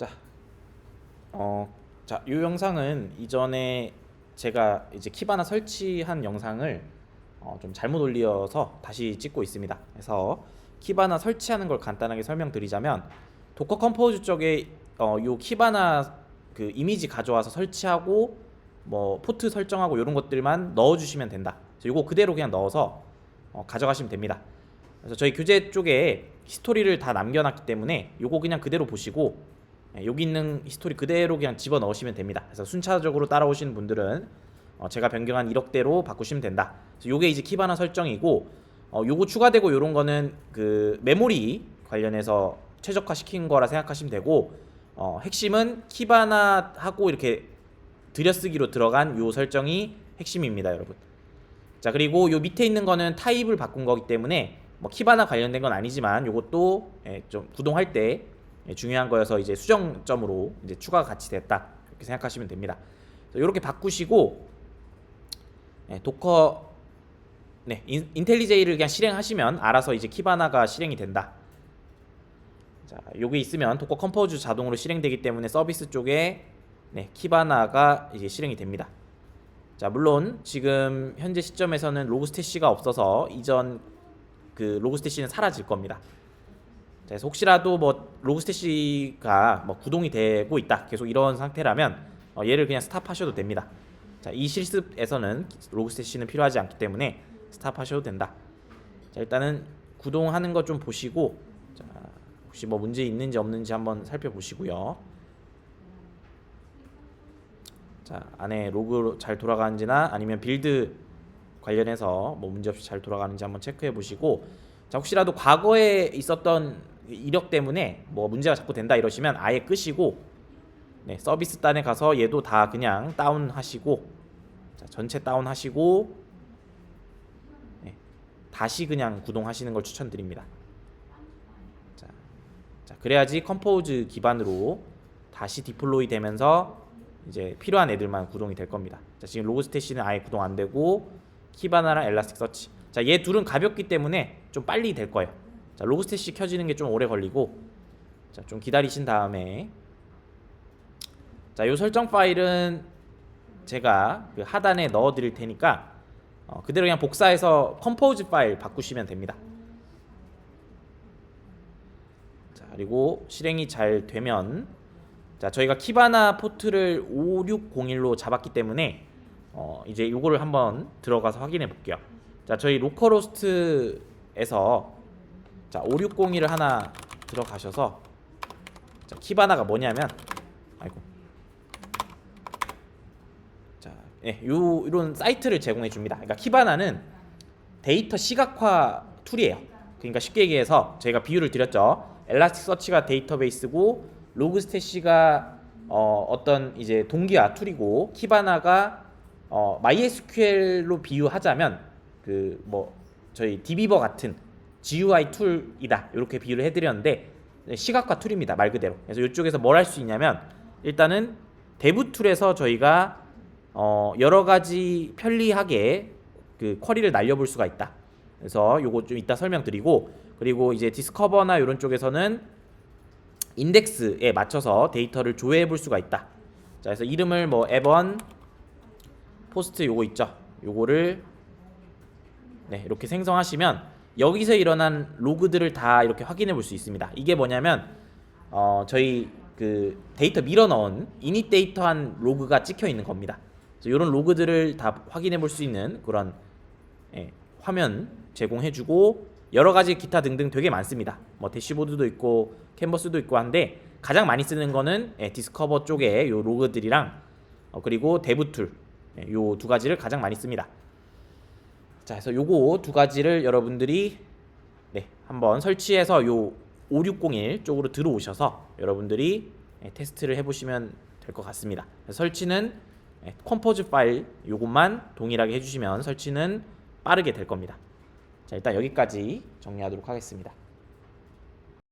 자, 어, 자, 이 영상은 이전에 제가 이제 키바나 설치한 영상을 어, 좀 잘못 올려서 다시 찍고 있습니다. 그래서 키바나 설치하는 걸 간단하게 설명드리자면 도커 컴포즈 쪽에 어, 요 키바나 그 이미지 가져와서 설치하고 뭐 포트 설정하고 이런 것들만 넣어주시면 된다. 요거 그대로 그냥 넣어서 어, 가져가시면 됩니다. 그래서 저희 교재 쪽에 히스토리를 다 남겨놨기 때문에 요거 그냥 그대로 보시고 예, 여기 있는 히스토리 그대로 그냥 집어 넣으시면 됩니다. 그래서 순차적으로 따라오시는 분들은 어, 제가 변경한 1억대로 바꾸시면 된다. 그래서 요게 이제 키바나 설정이고 어, 요거 추가되고 요런 거는 그 메모리 관련해서 최적화 시킨 거라 생각하시면 되고 어, 핵심은 키바나하고 이렇게 들여쓰기로 들어간 요 설정이 핵심입니다, 여러분. 자 그리고 요 밑에 있는 거는 타입을 바꾼 거기 때문에 뭐 키바나 관련된 건 아니지만 요것도 예, 좀 구동할 때 예, 중요한 거여서 이제 수정점으로 이제 추가 같이 됐다 이렇게 생각하시면 됩니다. 이렇게 바꾸시고 예, 도커 네 인, 인텔리제이를 그냥 실행하시면 알아서 이제 키바나가 실행이 된다. 자 요게 있으면 도커 컴포즈 자동으로 실행되기 때문에 서비스 쪽에 네 키바나가 이제 실행이 됩니다. 자 물론 지금 현재 시점에서는 로그스태시가 없어서 이전 그 로그스태시는 사라질 겁니다. 자, 그래서 혹시라도 뭐 로그스태시가 뭐 구동이 되고 있다 계속 이런 상태라면 어, 얘를 그냥 스탑하셔도 됩니다. 자, 이 실습에서는 로그스태시는 필요하지 않기 때문에 스탑하셔도 된다. 자, 일단은 구동하는 거좀 보시고 자, 혹시 뭐 문제 있는지 없는지 한번 살펴보시고요. 자, 안에 로그 잘 돌아가는지나 아니면 빌드 관련해서 뭐 문제 없이 잘 돌아가는지 한번 체크해 보시고 자, 혹시라도 과거에 있었던 이력 때문에 뭐 문제가 자꾸 된다 이러시면 아예 끄시고 네, 서비스 단에 가서 얘도 다 그냥 다운 하시고 자, 전체 다운 하시고 네, 다시 그냥 구동하시는 걸 추천드립니다. 자, 자, 그래야지 컴포즈 기반으로 다시 디플로이 되면서 이제 필요한 애들만 구동이 될 겁니다. 자, 지금 로그스태시는 아예 구동 안 되고 키바나랑 엘라스틱 서치. 자, 얘 둘은 가볍기 때문에 좀 빨리 될 거예요. 자, 로그스태시 켜지는 게 좀 오래 걸리고 자, 좀 기다리신 다음에 자, 요 설정 파일은 제가 그 하단에 넣어 드릴 테니까 어, 그대로 그냥 복사해서 컴포즈 파일 바꾸시면 됩니다. 자, 그리고 실행이 잘 되면 자, 저희가 키바나 포트를 5601로 잡았기 때문에 어, 이제 요거를 한번 들어가서 확인해 볼게요. 자, 저희 로컬호스트에서 자, 5601을 하나 들어가셔서 자, 키바나가 뭐냐면 아이고. 자, 예, 요 이런 사이트를 제공해 줍니다. 그러니까 키바나는 데이터 시각화 툴이에요. 그러니까 쉽게 얘기해서 저희가 비유를 드렸죠. 엘라스틱 서치가 데이터베이스고 로그스태시가 어, 어떤 이제 동기화 툴이고 키바나가 어, MySQL로 비유하자면 그 뭐 저희 DB버 같은 GUI 툴이다 이렇게 비유를 해드렸는데 시각화 툴입니다 말 그대로. 그래서 이쪽에서 뭘 할 수 있냐면 일단은 데브 툴에서 저희가 어, 여러 가지 편리하게 그 쿼리를 날려볼 수가 있다. 그래서 요거 좀 이따 설명드리고 그리고 이제 디스커버나 이런 쪽에서는 인덱스에 맞춰서 데이터를 조회해 볼 수가 있다. 자, 그래서 이름을 뭐 앱원 포스트 요거 있죠. 요거를 네, 이렇게 생성하시면 여기서 일어난 로그들을 다 이렇게 확인해 볼 수 있습니다. 이게 뭐냐면 어, 저희 그 데이터 밀어 넣은 이닛 데이터한 로그가 찍혀 있는 겁니다. 그래서 이런 로그들을 다 확인해 볼 수 있는 그런 예, 화면 제공해 주고 여러 가지 기타 등등 되게 많습니다. 뭐 대시보드도 있고 캔버스도 있고 한데 가장 많이 쓰는 거는 예, 디스커버 쪽에 요 로그들이랑 어, 그리고 데브 툴 예, 요두 가지를 가장 많이 씁니다. 자, 그래서 요거 두 가지를 여러분들이 네, 한번 설치해서 요 5601 쪽으로 들어오셔서 여러분들이 예, 테스트를 해보시면 될 것 같습니다. 설치는 예, 컴포즈 파일 요것만 동일하게 해주시면 설치는 빠르게 될 겁니다. 자, 일단 여기까지 정리하도록 하겠습니다.